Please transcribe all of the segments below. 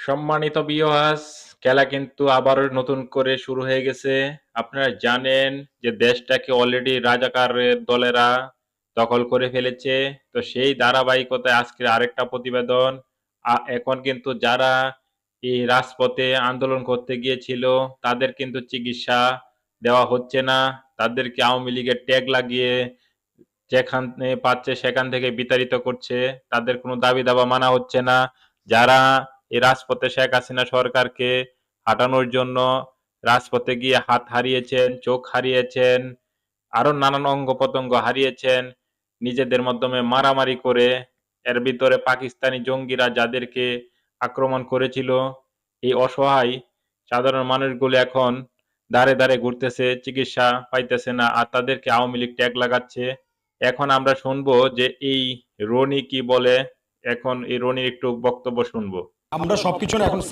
সম্মানিত ভিউয়ার্স খেলা কিন্তু আবারও নতুন করে শুরু হয়ে গেছে। আপনারা জানেন যে দেশটাকে অলরেডি রাজাকারের দলেরা দখল করে ফেলেছে। তো সেই ধারাবাহিকতায় আজকের আরেকটা প্রতিবেদন। এখন কিন্তু যারা এই রাজপথে আন্দোলন করতে গিয়েছিল, তাদের কিন্তু চিকিৎসা দেওয়া হচ্ছে না। তাদেরকে আওয়ামী লীগের ট্যাগ লাগিয়ে যেখানে পাচ্ছে, সেখান থেকে বিতাড়িত করছে। তাদের কোনো দাবি দাবা মানা হচ্ছে না। যারা এই রাজপথে শেখ হাসিনা সরকারকে হাঁটানোর জন্য রাজপথে গিয়ে হাত হারিয়েছেন, চোখ হারিয়েছেন আরও নানান অঙ্গ প্রত্যঙ্গ হারিয়েছেন, নিজেদের মাধ্যমে মারামারি করে, এর ভিতরে পাকিস্তানি জঙ্গিরা যাদেরকে আক্রমণ করেছিল, এই অসহায় সাধারণ মানুষগুলো এখন দাঁড়ে দাঁড়ে ঘুরতেছে, চিকিৎসা পাইতেছে না, আর তাদেরকে আওয়ামী লীগ ট্যাগ লাগাচ্ছে। এখন আমরা শুনব যে এই রনি কি বলে, এখন এই রনির একটু বক্তব্য শুনব। আমরা সবকিছু না এখন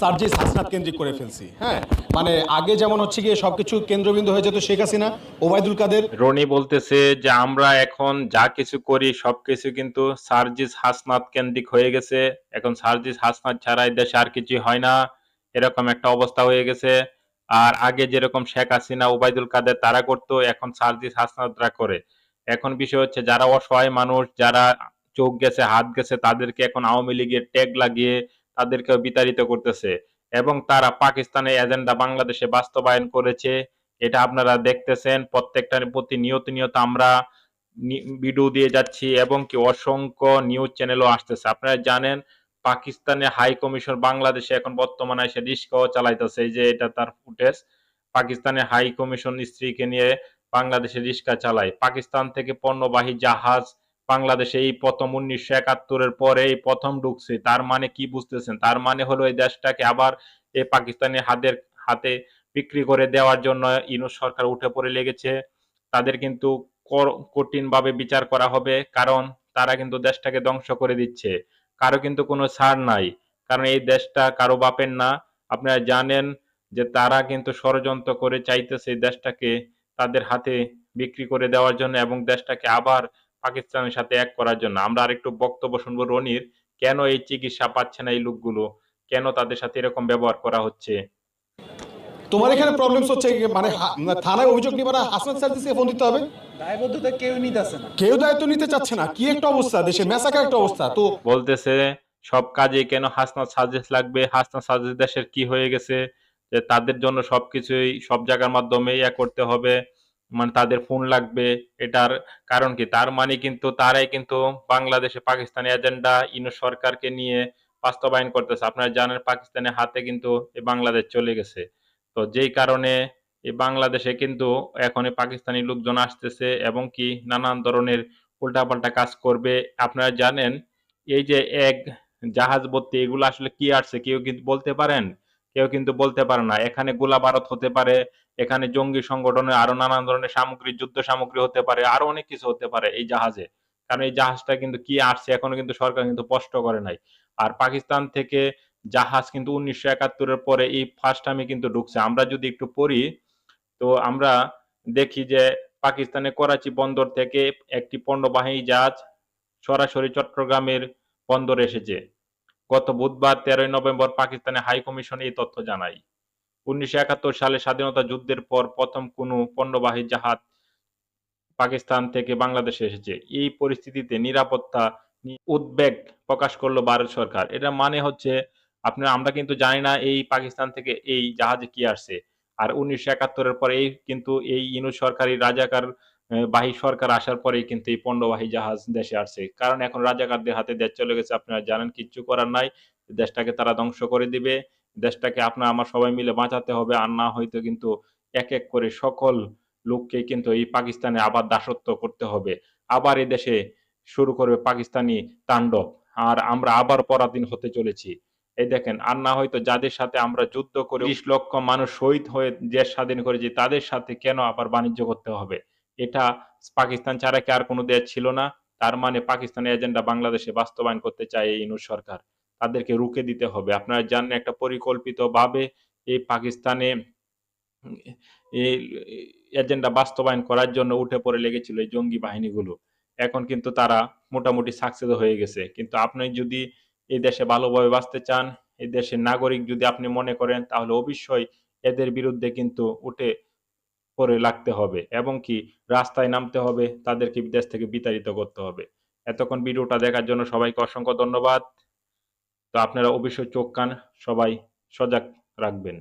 সার্জিস হাসনাত কেন্দ্রিক করে ফেলছি হ্যাঁ? মানে আগে যেমন হচ্ছে গিয়ে সবকিছু কেন্দ্রবিন্দু হয়ে যেত শেখ হাসিনা, ওবায়দুল কাদের রনি বলতেছে যে আমরা এখন যা কিছু করি, সবকিছু কিন্তু সার্জিস হাসনাত কেন্দ্রিক হয়ে গেছে। এখন সার্জিস হাসনাত ছাড়া দেশে আর কিছু হয় না। এরকম একটা অবস্থা হয়ে গেছে। আর আগে যেরকম শেখ হাসিনা, ওবায়দুল কাদের তারা করতো, এখন সার্জিস হাসনাতরা করে। এখন বিষয় হচ্ছে যারা অসহায় মানুষ, যারা চোখ গেছে, হাত গেছে, তাদেরকে এখন আওয়ামী লীগের ট্যাগ লাগিয়ে তাদেরকে বিতাড়িত করতেছে। এবং তারা পাকিস্তানের এজেন্ডা বাংলাদেশে বাস্তবায়ন করেছে। এটা আপনারা দেখতেছেন প্রত্যেকটার প্রতি নিয়ত নিয়ত আমরা ভিডিও দিয়ে যাচ্ছি এবং কি অসংখ্য নিউজ চ্যানেলও আসতেছে। আপনারা জানেন পাকিস্তানের হাই কমিশন বাংলাদেশে এখন বর্তমানে এসে রিস্কাও চালাইতেছে। যে এটা তার ফুটেজ পাকিস্তানের হাই কমিশন স্ত্রীকে নিয়ে বাংলাদেশে রিস্কা চালায়। পাকিস্তান থেকে পণ্যবাহী জাহাজ বাংলাদেশে এই প্রথম উনিশশো একাত্তরের পরে এই প্রথম ঢুকছে। তার মানে কি বুঝতেছেন? তার মানে হলো এই দেশটাকে আবার এই পাকিস্তানের হাতের হাতে বিক্রি করে দেওয়ার জন্য ইউনুস সরকার উঠে পড়ে লেগেছে। তাদের কিন্তু কঠিন ভাবে বিচার করা হবে, কারণ তারা কিন্তু দেশটাকে ধ্বংস করে দিচ্ছে। কারও কিন্তু কোনো ছাড় নাই, কারণ এই দেশটা কারও বাপের না। আপনারা জানেন যে তারা কিন্তু ষড়যন্ত্র করে চাইতেছে দেশটাকে তাদের হাতে বিক্রি করে দেওয়ার জন্য এবং দেশটাকে আবার পাকিস্তানের সাথে এক করার জন্য। আমরা আরেকটু বক্তব্য শুনব রনির কেন এই চিকিৎসা পাচ্ছে না এই লোকগুলো? কেন তাদের সাথে এরকম ব্যবহার করা হচ্ছে? তোমার এখানে প্রবলেমস হচ্ছে মানে মানে থানায় অভিযোগ নিবে না হাসনাত সার্জিসকে ফোন দিতে হবে? দায়বদ্ধতা কেউ নিতেছে না। কেউ দায়িত্ব নিতে চাচ্ছে না। কি একটা অবস্থা? দেশে মেসাকার একটা অবস্থা। তো বলতেছে সব কাজে কেন হাসনাত সাজেস লাগবে? হাসনাত সাজেস দেশের কি হয়ে গেছে? যে তাদের জন্য সবকিছুই সব জায়গার মাধ্যমে ইয়া করতে হবে। মানে তাদের ফোন লাগবে, এটার কারণ কি? তার মানে কিন্তু তারাই কিন্তু বাংলাদেশে পাকিস্তানি এজেন্ডা ইনো সরকারকে নিয়ে বাস্তবায়ন করতেছে। আপনারা জানেন পাকিস্তানের হাতে কিন্তু এই বাংলাদেশ চলে গেছে। তো যেই কারণে এই বাংলাদেশে কিন্তু এখন পাকিস্তানি লোকজন আসতেছে এবং কি নানান ধরনের উল্টাপাল্টা কাজ করবে। আপনারা জানেন, এই যে এক জাহাজ ভর্তি এগুলো আসলে কি আসছে? কেউ কিন্তু বলতে পারেন? কেউ কিন্তু বলতে পারে না। এখানে গোলা বারুদ হতে পারে, এখানে জঙ্গি সংগঠনের আরও নানান ধরনের সামগ্রী, যুদ্ধ সামগ্রী হতে পারে, আরও অনেক কিছু হতে পারে এই জাহাজে। কারণ এই জাহাজটা কিন্তু কি আসছে, এখনও কিন্তু সরকার কিন্তু স্পষ্ট করে নাই। আর পাকিস্তান থেকে জাহাজ কিন্তু উনিশশো একাত্তরের পরে এই ফার্স্ট টাইমে কিন্তু ঢুকছে। আমরা যদি একটু পড়ি, তো আমরা দেখি যে পাকিস্তানের করাচি বন্দর থেকে একটি পণ্যবাহী জাহাজ সরাসরি চট্টগ্রামের বন্দরে এসেছে। গত বুধবার তেরোই নভেম্বর পাকিস্তানের হাই কমিশন এই তথ্য জানায়। উনিশশো সালে স্বাধীনতা যুদ্ধের পর প্রথম কোনো পণ্যবাহী জাহাজ পাকিস্তান থেকে বাংলাদেশে এসেছে। এই পরিস্থিতিতে নিরাপত্তা উদ্বেগ প্রকাশ করল ভারত সরকার। এটা মানে হচ্ছে, আপনার, আমরা কিন্তু জানি না এই পাকিস্তান থেকে এই জাহাজে কি আসছে। আর উনিশশো একাত্তরের পর এই কিন্তু এই ইনু সরকারি রাজাকার বাহী সরকার আসার পরেই কিন্তু এই পণ্যবাহী জাহাজ দেশে আসছে। কারণ এখন রাজাকারদের হাতে দেশ চলে গেছে, আপনারা জানেন, কিচ্ছু করার নাই। দেশটাকে তারা ধ্বংস করে দিবে। দেশটাকে আপনার আমার সবাই মিলে বাঁচাতে হবে, আর না হয়তো কিন্তু এক এক করে সকল লোককে কিন্তু এই পাকিস্তানে আবার দাসত্ব করতে হবে। আবার এই দেশে শুরু করবে পাকিস্তানি তাণ্ডব, আর আমরা আবার পরাধীন হতে চলেছি। এই দেখেন, আর না হয়তো যাদের সাথে আমরা যুদ্ধ করে, বিশ লক্ষ মানুষ শহীদ হয়ে দেশ স্বাধীন করেছি, তাদের সাথে কেন আবার বাণিজ্য করতে হবে? এটা পাকিস্তান ছাড়া কি আর কোনো দেশ ছিল না? তার মানে পাকিস্তানের এজেন্ডা বাংলাদেশে বাস্তবায়ন করতে চায় এই ইনুস সরকার। তাদেরকে রুখে দিতে হবে। আপনারা জানেন একটা পরিকল্পিত ভাবে এই পাকিস্তানে এই এজেন্ডা বাস্তবায়ন করার জন্য উঠে পড়ে লেগেছিল এই জঙ্গি বাহিনীগুলো। এখন কিন্তু তারা মোটামুটি সাকসেস হয়ে গেছে। কিন্তু আপনি যদি এই দেশে ভালোভাবে বাঁচতে চান, এই দেশের নাগরিক যদি আপনি মনে করেন, তাহলে অবশ্যই এদের বিরুদ্ধে কিন্তু উঠে পড়ে লাগতে হবে এবং কি রাস্তায় নামতে হবে, তাদেরকে বিদেশ থেকে বিতাড়িত করতে হবে। এতক্ষণ ভিডিওটা দেখার জন্য সবাইকে অসংখ্য ধন্যবাদ। তো আপনারা অবশ্যই চোখ কান সবাই সজাগ রাখবেন।